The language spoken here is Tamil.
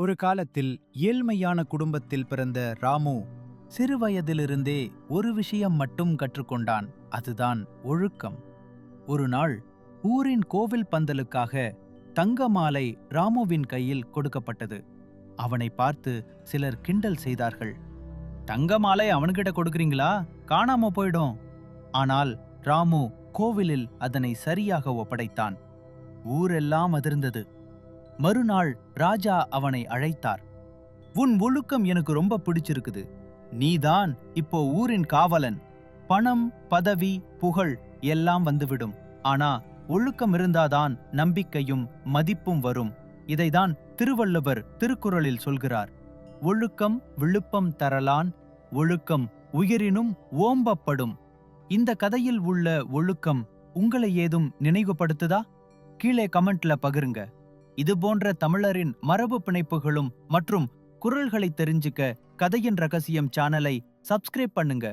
ஒரு காலத்தில் ஏழ்மையான குடும்பத்தில் பிறந்த ராமு சிறுவயதிலிருந்தே ஒரு விஷயம் மட்டும் கற்றுக்கொண்டான். அதுதான் ஒழுக்கம். ஒரு நாள் ஊரின் கோவில் பந்தலுக்காக தங்க மாலை ராமுவின் கையில் கொடுக்கப்பட்டது. அவனை பார்த்து சிலர் கிண்டல் செய்தார்கள். தங்க மாலை அவன்கிட்ட கொடுக்கறீங்களா? காணாம போயிடும். ஆனால் ராமு கோவிலில் அதனை சரியாக ஒப்படைத்தான். ஊரெல்லாம் அதிர்ந்தது. மறுநாள் ராஜா அவனை அழைத்தார். உன் ஒழுக்கம் எனக்கு ரொம்ப பிடிச்சிருக்குது. நீதான் இப்போ ஊரின் காவலன். பணம் பதவி புகழ் எல்லாம் வந்துவிடும். ஆனா ஒழுக்கம் இருந்தாதான் நம்பிக்கையும் மதிப்பும் வரும். இதைதான் திருவள்ளுவர் திருக்குறளில் சொல்கிறார். ஒழுக்கம் விழுப்பம் தரலான் ஒழுக்கம் உயிரினும் ஓம்பப்படும். இந்த கதையில் உள்ள ஒழுக்கம் உங்களை ஏதும் நினைவுபடுத்துதா? கீழே கமெண்ட்ல பகிருங்க. இது போன்ற தமிழரின் மரபு பிணைப்புகளும் மற்றும் குரல்களை தெரிஞ்சுக்க கதையின் ரகசியம் சேனலை சப்ஸ்கிரைப் பண்ணுங்க.